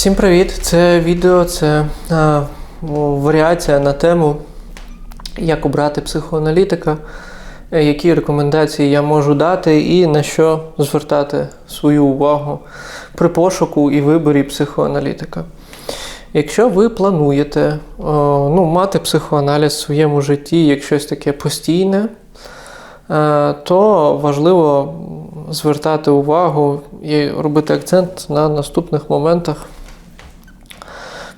Всім привіт! Це відео це а, варіація на тему, як обрати психоаналітика, е, які рекомендації я можу дати і на що звертати свою увагу при пошуку і виборі психоаналітика. Якщо ви плануєте о, ну, мати психоаналіз в своєму житті як щось таке постійне, е, то важливо звертати увагу і робити акцент на наступних моментах.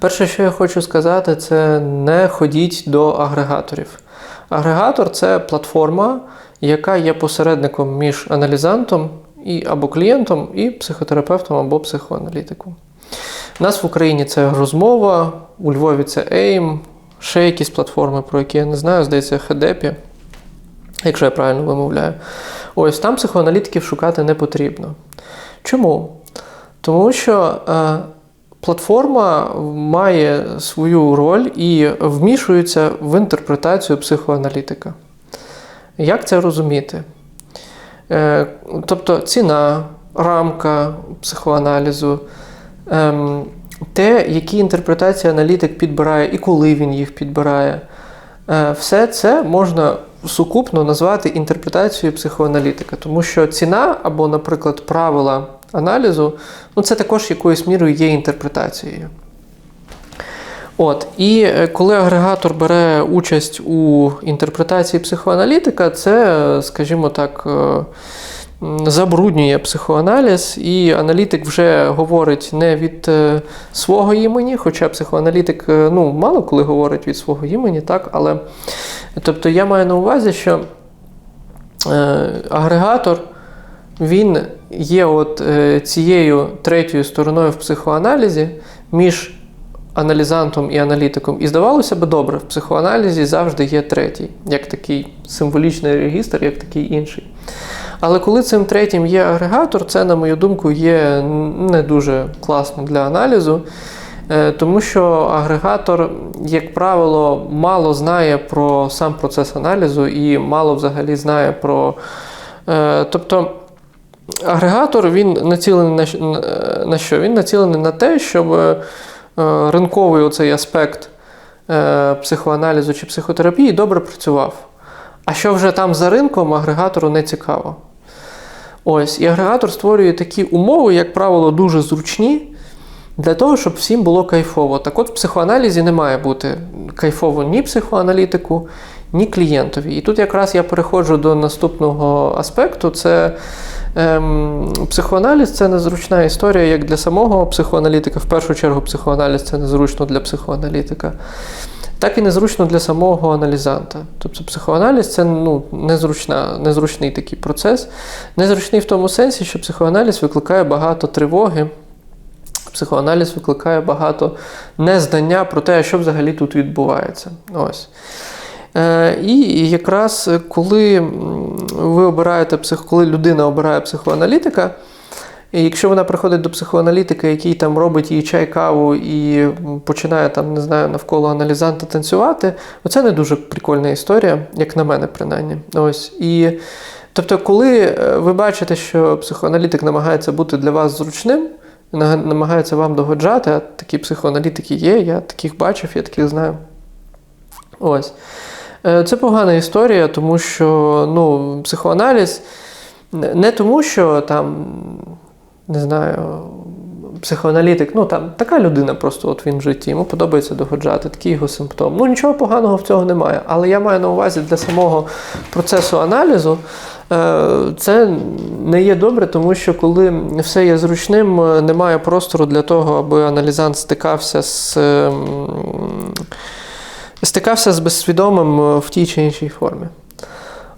Перше, що я хочу сказати, це не ходіть до агрегаторів. Агрегатор це платформа, яка є посередником між аналізантом і, або клієнтом і психотерапевтом або психоаналітиком. У нас в Україні це розмова, у Львові це AIM, ще якісь платформи, про які я не знаю, здається, Хедепі, якщо я правильно вимовляю. Ось там психоаналітиків шукати не потрібно. Чому? Тому що е, платформа має свою роль і вмішується в інтерпретацію психоаналітика. Як це розуміти? Е, тобто ціна, рамка психоаналізу, ем, те, які інтерпретації аналітик підбирає і коли він їх підбирає, е, все це можна сукупно назвати інтерпретацією психоаналітика, тому що ціна або, наприклад, правила аналізу, ну це також якоюсь мірою є інтерпретацією. От, І е, коли агрегатор бере участь у інтерпретації психоаналітика, це, скажімо так, е, забруднює психоаналіз, і аналітик вже говорить не від е, свого імені, хоча психоаналітик ну, мало коли говорить від свого імені, так, але тобто я маю на увазі, що агрегатор він є от цією третьою стороною в психоаналізі між аналізантом і аналітиком. І здавалося б, добре, в психоаналізі завжди є третій, як такий символічний регістр, як такий інший. Але коли цим третім є агрегатор, це, на мою думку, є не дуже класно для аналізу. Тому що агрегатор, як правило, мало знає про сам процес аналізу і мало взагалі знає про. Тобто агрегатор він націлений на що? Він націлений на те, щоб ринковий оцей аспект психоаналізу чи психотерапії добре працював. А що вже там за ринком, агрегатору не цікаво. Ось, І агрегатор створює такі умови, як правило, дуже зручні для того, щоб всім було кайфово. Так от в психоаналізі не має бути кайфово ні психоаналітику, ні клієнтові. І тут якраз я переходжу до наступного аспекту: це ем, психоаналіз це незручна історія як для самого психоаналітика. В першу чергу, психоаналіз це незручно для психоаналітика. Так і незручно для самого аналізанта. Тобто психоаналіз це ну, незручна, незручний такий процес. Незручний в тому сенсі, що психоаналіз викликає багато тривоги, психоаналіз викликає багато незнання про те, що взагалі тут відбувається. Ось. Е, і якраз коли ви обираєте псих... коли людина обирає психоаналітика, і якщо вона приходить до психоаналітика, який там робить їй чай, каву і починає там, не знаю, навколо аналізанта танцювати, оце не дуже прикольна історія, як на мене, принаймні. Ось. І, Тобто, коли ви бачите, що психоаналітик намагається бути для вас зручним, намагається вам догоджати, а такі психоаналітики є, я таких бачив, я таких знаю. Ось. Це погана історія, тому що ну, психоаналіз не тому, що там, не знаю, психоаналітик, ну там така людина просто от він в житті, йому подобається догоджати, такий його симптом. Ну нічого поганого в цього немає. Але я маю на увазі для самого процесу аналізу. Це не є добре, тому що коли все є зручним, немає простору для того, аби аналізант стикався з стикався з безсвідомим в тій чи іншій формі.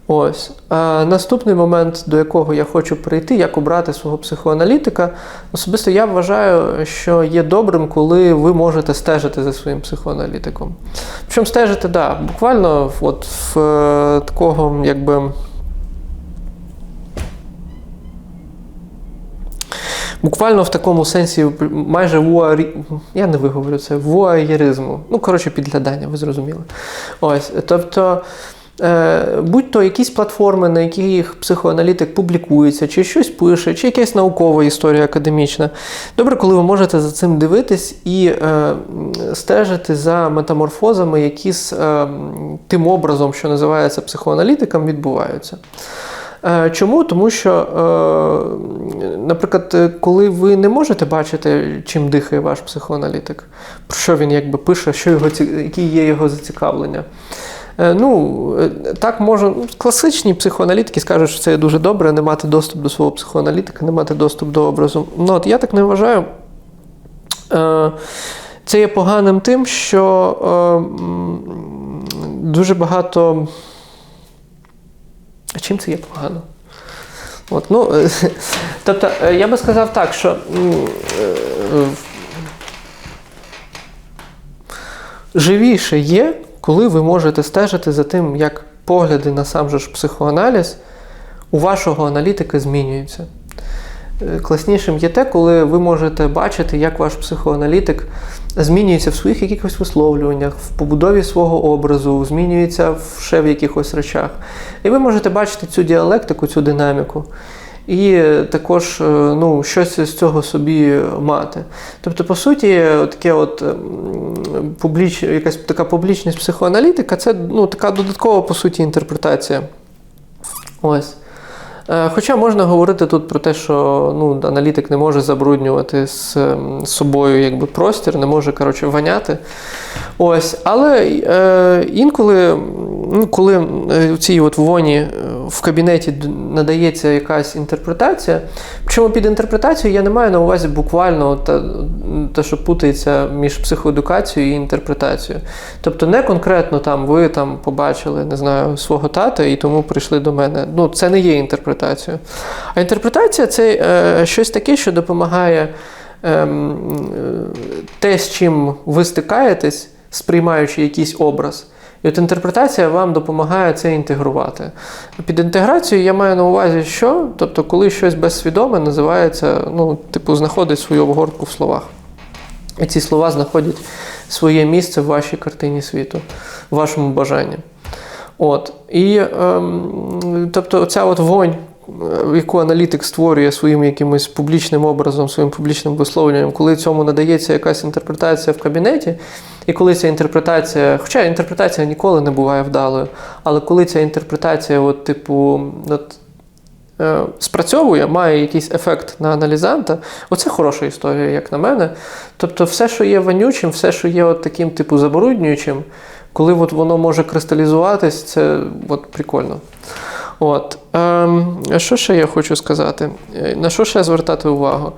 Ось. А Наступний момент, до якого я хочу прийти, як обрати свого психоаналітика. Особисто я вважаю, що є добрим, коли ви можете стежити за своїм психоаналітиком. Причому стежити, так, да, буквально от в такому, такого, якби. Буквально в такому сенсі, майже вуарі... я не виговорю це, вуаєризму. Ну, коротше, підглядання, ви зрозуміли. Ось, Тобто Е, Будь-то якісь платформи, на яких психоаналітик публікується, чи щось пише, чи якась наукова історія академічна. Добре, коли ви можете за цим дивитись і е, стежити за метаморфозами, які з е, тим образом, що називається психоаналітиком, відбуваються. Е, Чому? Тому що, е, наприклад, е, коли ви не можете бачити, чим дихає ваш психоаналітик, про що він якби пише, що його, які є його зацікавлення. Ну, так може, ну, класичні психоаналітики скажуть, що це дуже добре, не мати доступ до свого психоаналітика, не мати доступ до образу. Ну, от я так не вважаю. Це є поганим тим, що дуже багато. Чим це є погано? От, ну, е, тобто, е, я би сказав так, що е, живіше є, коли ви можете стежити за тим, як погляди на сам же ж психоаналіз у вашого аналітика змінюються. Класнішим є те, коли ви можете бачити, як ваш психоаналітик змінюється в своїх якихось висловлюваннях, в побудові свого образу, змінюється ще в якихось речах. І ви можете бачити цю діалектику, цю динаміку. І також е, ну, щось з цього собі мати. Тобто, по суті, таке от публіч, якась така публічність психоаналітика це ну, така додаткова, по суті, інтерпретація. Ось. Е, Хоча можна говорити тут про те, що ну, аналітик не може забруднювати з ем, собою якби, простір, не може коротше, воняти. Ось. Але е, інколи, ну, коли е, в цій от воні е, в кабінеті надається якась інтерпретація, причому під інтерпретацією я не маю на увазі буквально те, те, що путається між психоедукацією і інтерпретацією. Тобто не конкретно там ви там побачили, не знаю, свого тата і тому прийшли до мене. Ну, це не є інтерпретацією. А інтерпретація це е, щось таке, що допомагає е, те, з чим ви стикаєтесь, сприймаючи якийсь образ. І от інтерпретація вам допомагає це інтегрувати. Під інтеграцією я маю на увазі, що? Тобто, коли щось безсвідоме називається, ну, типу, знаходить свою обгортку в словах. І ці слова знаходять своє місце в вашій картині світу, в вашому бажанні. От. І ем, тобто, ця от вонь, е, яку аналітик створює своїм якимось публічним образом, своїм публічним висловленням, коли цьому надається якась інтерпретація в кабінеті, і коли ця інтерпретація, хоча інтерпретація ніколи не буває вдалою, але коли ця інтерпретація, от, типу, от, спрацьовує, має якийсь ефект на аналізанта, оце хороша історія, як на мене. Тобто, все, що є вонючим, все, що є от таким, типу, забруднюючим, коли от воно може кристалізуватись, це от прикольно. От. Ем, що ще я хочу сказати? Е, На що ще звертати увагу?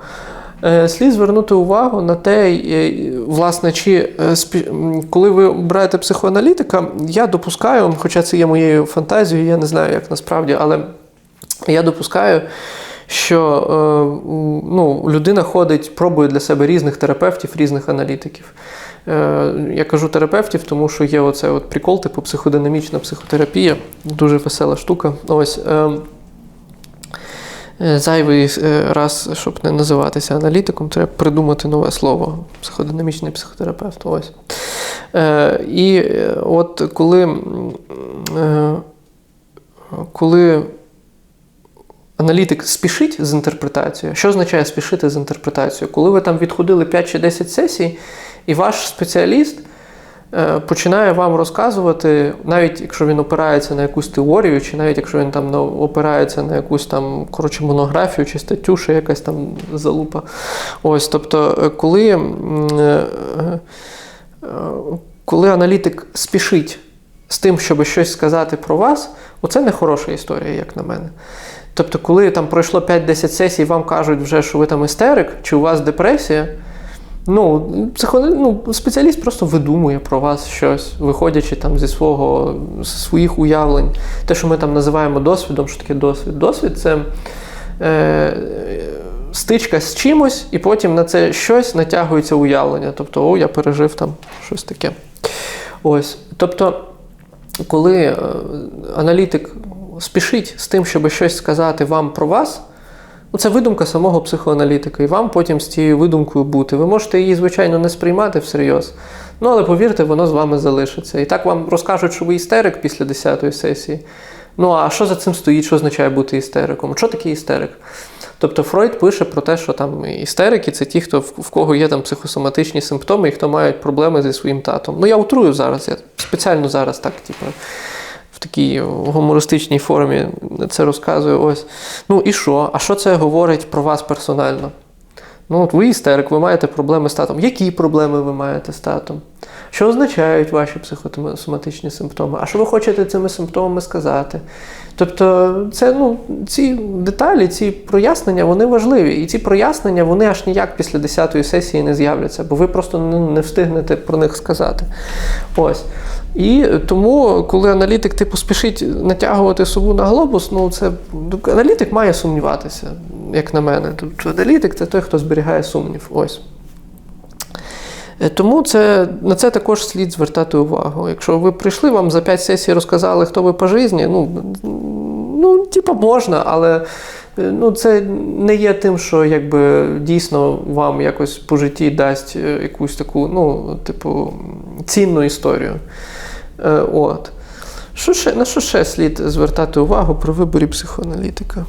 Е, Слід звернути увагу на те, е, власне, чи е, коли ви обираєте психоаналітика, я допускаю, хоча це є моєю фантазією, я не знаю, як насправді, але я допускаю, що е, ну, людина ходить, пробує для себе різних терапевтів, різних аналітиків. Е, Я кажу терапевтів, тому що є оцей от прикол, типу психодинамічна психотерапія, дуже весела штука. Ось. е, Зайвий раз, щоб не називатися аналітиком, треба придумати нове слово психодинамічний психотерапевт. Ось. І от коли, коли аналітик спішить з інтерпретацією, що означає спішити з інтерпретацією? Коли ви там відходили 5 чи 10 сесій, і ваш спеціаліст е, починає вам розказувати, навіть якщо він опирається на якусь теорію, чи навіть якщо він там опирається на якусь там коротше, монографію чи статтю, чи якась там залупа. Ось, тобто, е, коли, е, коли аналітик спішить з тим, щоб щось сказати про вас, оце не хороша історія, як на мене. Тобто, коли там пройшло 5-10 сесій, вам кажуть вже, що ви там істерик, чи у вас депресія. Ну, психо... ну, спеціаліст просто видумує про вас щось, виходячи там зі свого, з своїх уявлень. Те, що ми там називаємо досвідом, що таке досвід? Досвід це е, стичка з чимось, і потім на це щось натягується уявлення. Тобто, о, я пережив там щось таке. Ось. Тобто, коли е, аналітик спішить з тим, щоб щось сказати вам про вас. Ну, це видумка самого психоаналітика, і вам потім з цією видумкою бути. Ви можете її, звичайно, не сприймати всерйоз. Ну, але повірте, воно з вами залишиться. І так вам розкажуть, що ви істерик після 10-ї сесії. Ну, а що за цим стоїть, що означає бути істериком? Що таке істерик? Тобто Фройд пише про те, що там істерики це ті, хто в, кого є там психосоматичні симптоми і хто мають проблеми зі своїм татом. Ну, я утрую зараз, я спеціально зараз так, типу, такій гумористичній формі це розказую. Ось. Ну і що? А що це говорить про вас персонально? Ну, от ви істерик, ви маєте проблеми з татом. Які проблеми ви маєте з татом? Що означають ваші психосоматичні симптоми? А що ви хочете цими симптомами сказати? Тобто, це ну, ці деталі, ці прояснення, вони важливі. І ці прояснення вони аж ніяк після 10-ї сесії не з'являться, бо ви просто не, не встигнете про них сказати. Ось. І тому, коли аналітик типу спішить натягувати сову на глобус, ну це аналітик має сумніватися, як на мене. Тобто аналітик це той, хто зберігає сумнів. Ось. Е, Тому це, на це також слід звертати увагу. Якщо ви прийшли, вам за 5 сесій розказали, хто ви по житті, ну, ну типу, можна, але е, ну, це не є тим, що якби, дійсно вам якось по житті дасть е, якусь таку, ну, типу, цінну історію. От. Що ще, на що ще слід звертати увагу при виборі психоаналітика?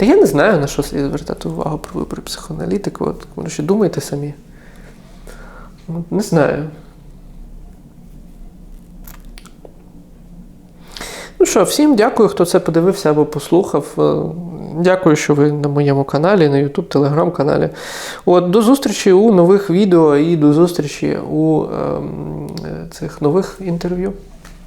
Та я не знаю, на що слід звертати увагу при виборі психоаналітика. От, коротше, думайте самі. Ну, Не знаю. Ну що, всім дякую, хто це подивився або послухав. Е, Дякую, що ви на моєму каналі, на YouTube, телеграм-каналі. От, до зустрічі у нових відео і до зустрічі у е, цих нових інтерв'ю.